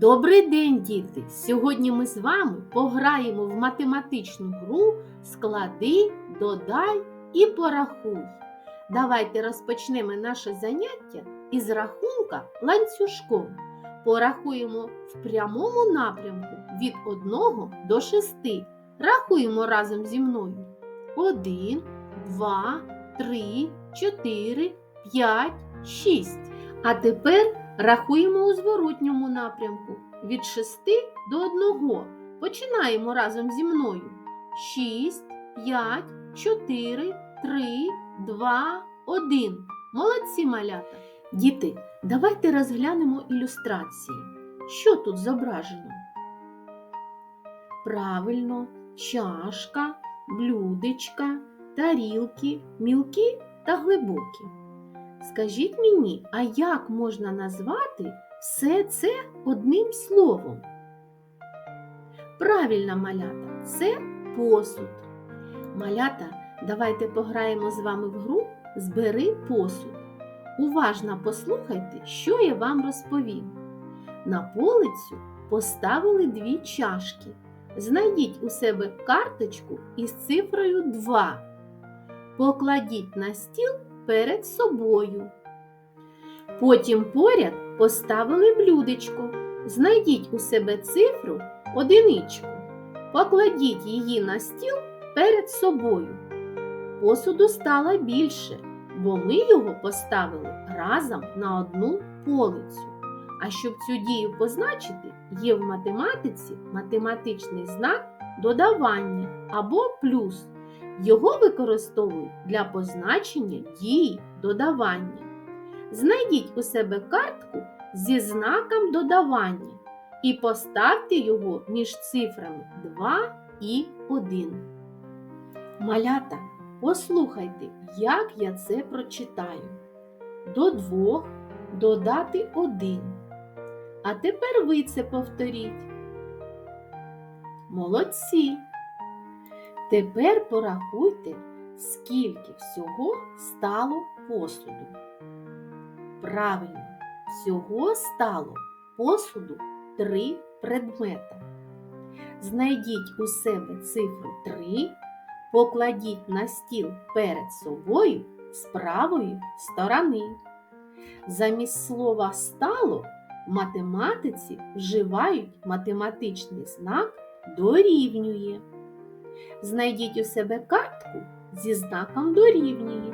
Добрий день, діти! Сьогодні ми з вами пограємо в математичну гру Склади, додай і порахуй. Давайте розпочнемо наше заняття із рахунка ланцюжком. Порахуємо в прямому напрямку від 1 до 6. Рахуємо разом зі мною. 1, 2, 3, 4, 5, 6. А тепер Рахуємо у зворотньому напрямку від 6 до 1. Починаємо разом зі мною. 6, 5, 4, 3, 2, 1. Молодці малята. Діти, давайте розглянемо ілюстрації. Що тут зображено? Правильно, чашка, блюдечка, тарілки, мілкі та глибокі. Скажіть мені, а як можна назвати все це одним словом? Правильно, малята, це посуд. Малята, давайте пограємо з вами в гру Збери посуд. Уважно послухайте, що я вам розповім. На полицю поставили дві чашки. Знайдіть у себе карточку із цифрою 2. Покладіть на стіл перед собою. Потім поряд поставили блюдечко. Знайдіть у себе цифру одиничку. Покладіть її на стіл перед собою. Посуду стало більше, бо ми його поставили разом на одну полицю. А щоб цю дію позначити, є в математиці математичний знак додавання або плюс. Його використовують для позначення дії додавання. Знайдіть у себе картку зі знаком додавання і поставте його між цифрами 2 і 1. Малята, послухайте, як я це прочитаю. До двох додати 1. А тепер ви це повторіть. Молодці! Тепер порахуйте, скільки всього стало посуду. Правильно, всього стало посуду три предмета. Знайдіть у себе цифру 3, покладіть на стіл перед собою з правої сторони. Замість слова стало математиці вживають математичний знак дорівнює. Знайдіть у себе картку зі знаком дорівнює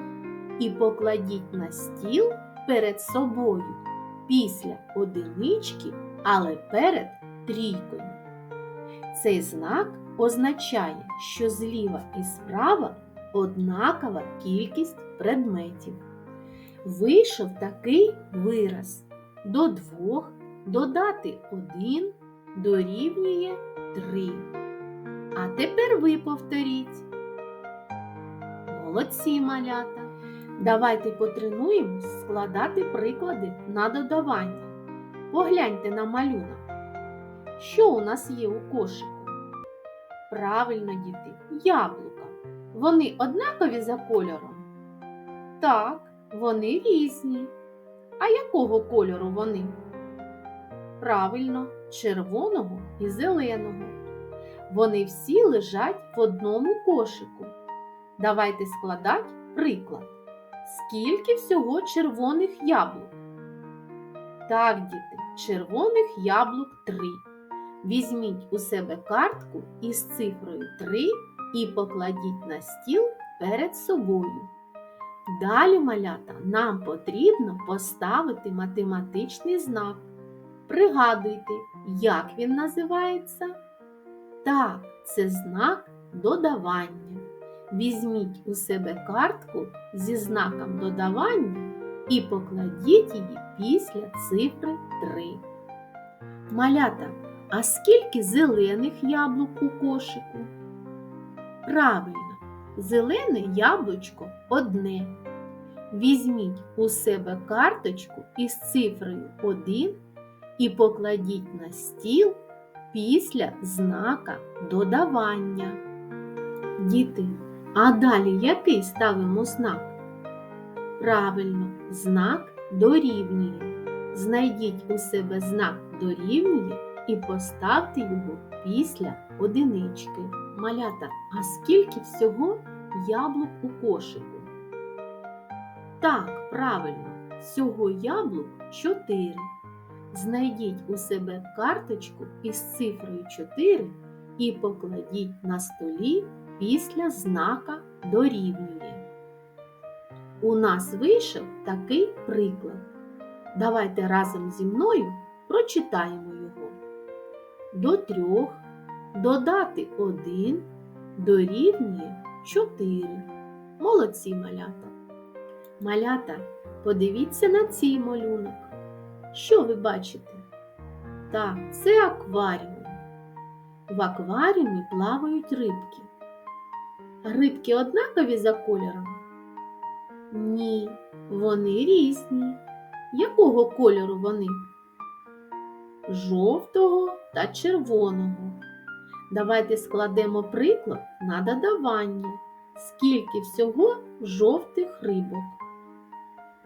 і покладіть на стіл перед собою після одинички, але перед трійкою. Цей знак означає, що зліва і справа однакова кількість предметів. Вийшов такий вираз. До двох додати один дорівнює три. А тепер ви повторіть. Молодці малята. Давайте потренуємось складати приклади на додавання. Погляньте на малюнок. Що у нас є у кошику? Правильно, діти, яблука. Вони однакові за кольором? Так, вони різні. А якого кольору вони? Правильно, червоного і зеленого. Вони всі лежать в одному кошику. Давайте складати приклад. Скільки всього червоних яблук? Так, діти, червоних яблук три. Візьміть у себе картку із цифрою 3 і покладіть на стіл перед собою. Далі, малята, нам потрібно поставити математичний знак. Пригадуйте, як він називається? Так, це знак додавання. Візьміть у себе картку зі знаком додавання і покладіть її після цифри 3. Малята, а скільки зелених яблук у кошику? Правильно, зелене яблучко одне. Візьміть у себе карточку із цифрою 1 і покладіть на стіл після знака додавання. Діти, а далі який ставимо знак? Правильно, знак дорівнює. Знайдіть у себе знак дорівнює і поставте його після одинички. Малята, а скільки всього яблук у кошику? Так, правильно, всього яблук 4. Знайдіть у себе карточку із цифрою 4 і покладіть на столі після знака дорівнює. У нас вийшов такий приклад. Давайте разом зі мною прочитаємо його. До трьох додати 1 дорівнює 4. Молодці малята. Малята, подивіться на цей малюнок. Що ви бачите? Так, це акваріум. В акваріумі плавають рибки. Рибки однакові за кольором? Ні, вони різні. Якого кольору вони? Жовтого та червоного. Давайте складемо приклад на додавання. Скільки всього жовтих рибок?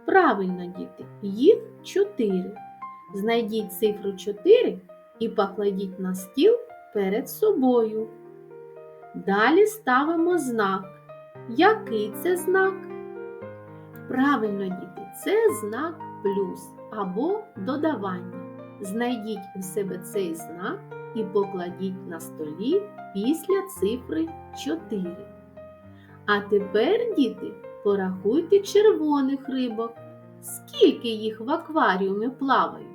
Правильно, діти, їх 4. Знайдіть цифру 4 і покладіть на стіл перед собою. Далі ставимо знак. Який це знак? Правильно, діти, це знак плюс або додавання. Знайдіть у себе цей знак і покладіть на столі після цифри 4. А тепер, діти, порахуйте червоних рибок. Скільки їх в акваріумі плавають?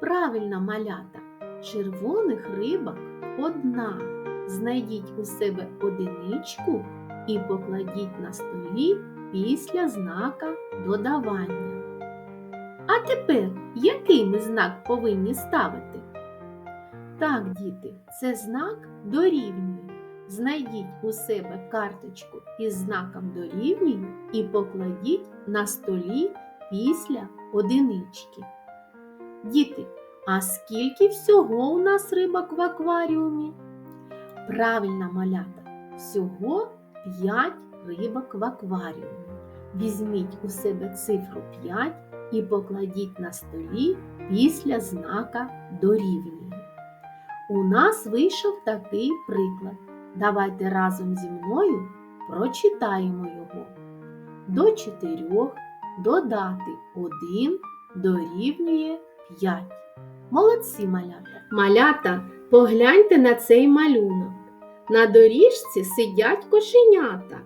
Правильно, малята, червоних рибок одна. Знайдіть у себе одиничку і покладіть на столі після знака додавання. А тепер який ми знак повинні ставити? Так, діти, це знак дорівнює. Знайдіть у себе карточку із знаком дорівнює і покладіть на столі після одинички. Діти, а скільки всього у нас рибок в акваріумі? Правильно, малята, всього 5 рибок в акваріумі. Візьміть у себе цифру 5 і покладіть на столі після знака дорівнює. У нас вийшов такий приклад. Давайте разом зі мною прочитаємо його. До 4 додати 1 дорівнює 5. Молодці малята! Малята, погляньте на цей малюнок. На доріжці сидять кошенята.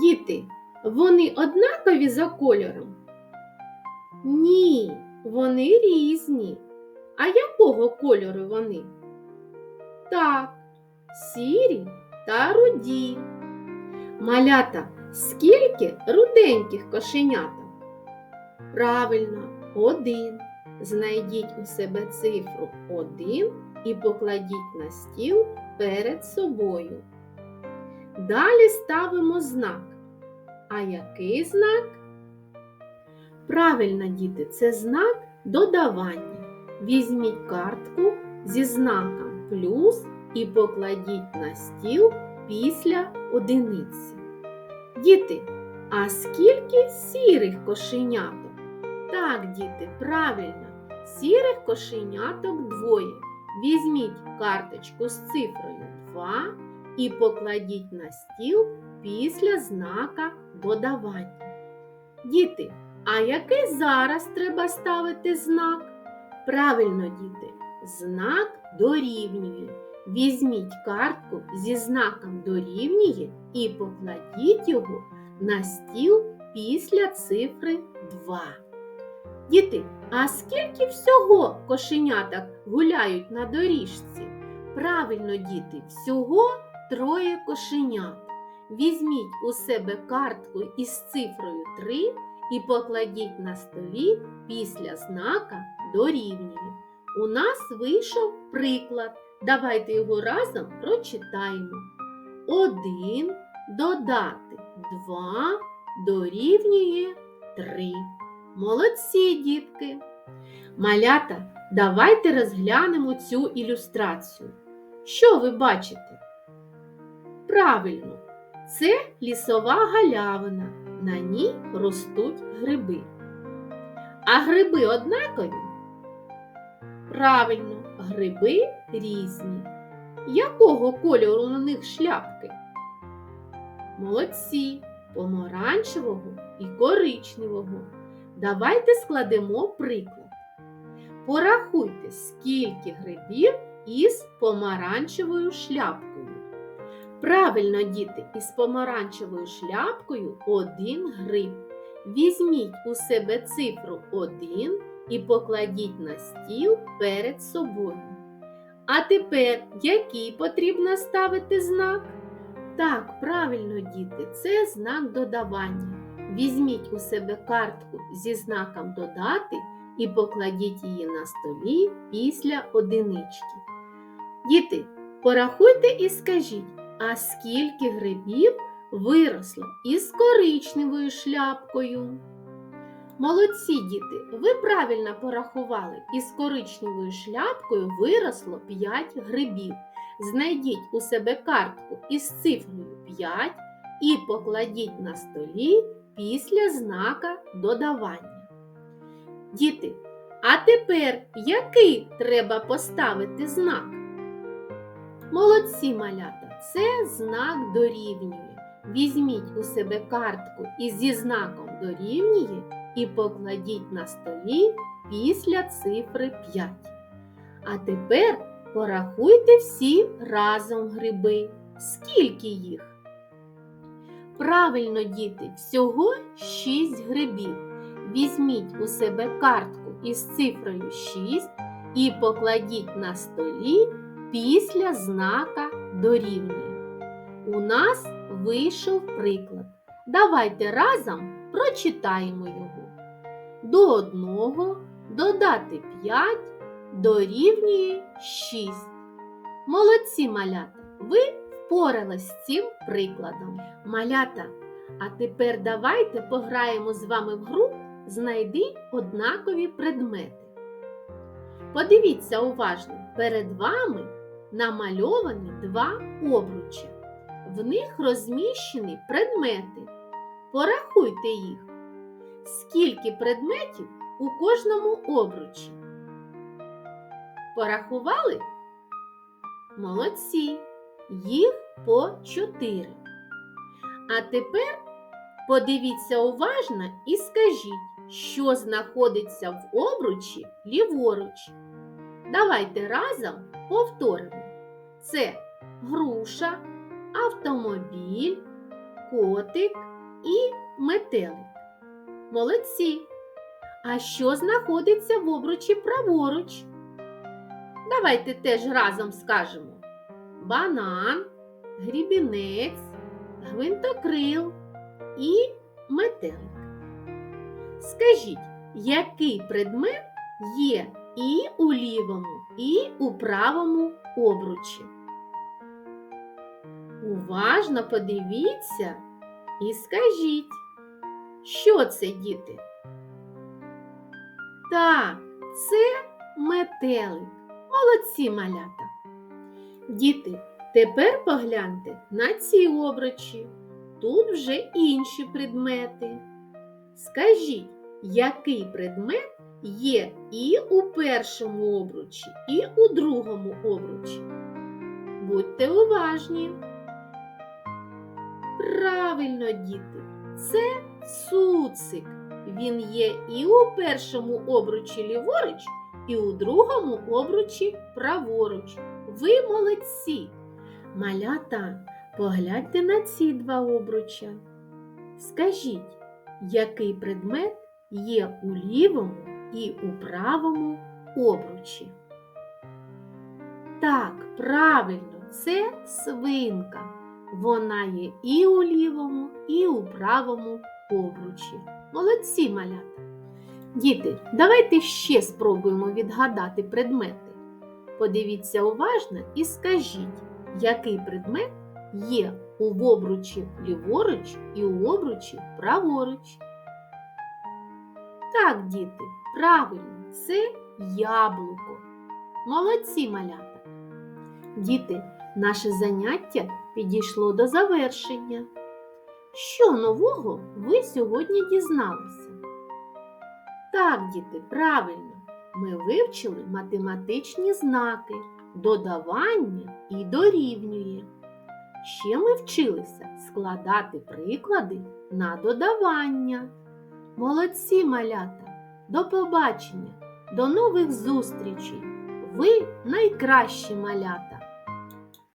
Діти, вони однакові за кольором? Ні, вони різні. А якого кольору вони? Так, сірі та руді. Малята, скільки руденьких кошеняток? Правильно, один. Знайдіть у себе цифру 1 і покладіть на стіл перед собою. Далі ставимо знак. А який знак? Правильно, діти, це знак додавання. Візьміть картку зі знаком плюс і покладіть на стіл після одиниці. Діти, а скільки сірих кошеняток? Так, діти, правильно, сірих кошеняток двоє. Візьміть карточку з цифрою 2 і покладіть на стіл після знака додавання. Діти, а який зараз треба ставити знак? Правильно, діти, знак дорівнює. Візьміть картку зі знаком дорівнює і покладіть його на стіл після цифри 2. Діти, а скільки всього кошеняток гуляють на доріжці? Правильно, діти, всього троє кошенят. Візьміть у себе картку із цифрою 3 і покладіть на столі після знака дорівнює. У нас вийшов приклад. Давайте його разом прочитаємо. 1 додати 2 дорівнює 3. Молодці, дітки! Малята, давайте розглянемо цю ілюстрацію. Що ви бачите? Правильно, це лісова галявина, на ній ростуть гриби. А гриби однакові? Правильно, гриби різні. Якого кольору на них шляпки? Молодці, помаранчевого і коричневого. Давайте складемо приклад. Порахуйте, скільки грибів із помаранчевою шляпкою. Правильно, діти, із помаранчевою шляпкою один гриб. Візьміть у себе цифру 1 і покладіть на стіл перед собою. А тепер який потрібно ставити знак? Так, правильно, діти, це знак додавання. Візьміть у себе картку зі знаком додати і покладіть її на столі після одинички. Діти, порахуйте і скажіть, а скільки грибів виросло із коричневою шляпкою? Молодці діти, ви правильно порахували, із коричневою шляпкою виросло 5 грибів. Знайдіть у себе картку із цифрою 5 і покладіть на столі після знака додавання. Діти, а тепер який треба поставити знак? Молодці малята, це знак дорівнює. Візьміть у себе картку із зі знаком дорівнює і покладіть на столі після цифри 5. А тепер порахуйте всі разом гриби. Скільки їх? Правильно, діти, всього 6 грибів. Візьміть у себе картку із цифрою 6 і покладіть на столі після знака дорівнює. У нас вийшов приклад. Давайте разом прочитаємо його. До одного додати 5 дорівнює 6. Молодці малята! Ви впорались з цим прикладом. Малята, а тепер давайте пограємо з вами в гру Знайди однакові предмети. Подивіться уважно, перед вами намальовані два обручі. В них розміщені предмети. Порахуйте їх. Скільки предметів у кожному обручі? Порахували? Молодці! Їх по чотири. А тепер подивіться уважно і скажіть, що знаходиться в обручі ліворуч. Давайте разом повторимо. Це груша, автомобіль, котик і метелик. Молодці! А що знаходиться в обручі праворуч? Давайте теж разом скажемо: банан, грібінець, гвинтокрил і метелик. Скажіть, який предмет є і у лівому, і у правому обручі? Уважно подивіться і скажіть, що це, діти? Так, це метелик. Молодці малята. Діти, тепер погляньте на ці обручі. Тут вже інші предмети. Скажіть, який предмет є і у першому обручі, і у другому обручі? Будьте уважні. Правильно, діти, це цуцик. Він є і у першому обручі ліворуч, і у другому обручі праворуч. Ви молодці. Малята, погляньте на ці два обруча. Скажіть, який предмет є у лівому і у правому обручі? Так, правильно, це свинка. Вона є і у лівому, і у правому обручі. Молодці малята! Діти, давайте ще спробуємо відгадати предмети. Подивіться уважно і скажіть, який предмет є у обручі ліворуч і у обручі праворуч. Так, діти, правильно, це яблуко. Молодці малята. Діти, наше заняття підійшло до завершення. Що нового ви сьогодні дізналися? Так, діти, правильно. Ми вивчили математичні знаки, додавання і дорівнює. Ще ми вчилися складати приклади на додавання. Молодці малята! До побачення! До нових зустрічей! Ви найкращі малята!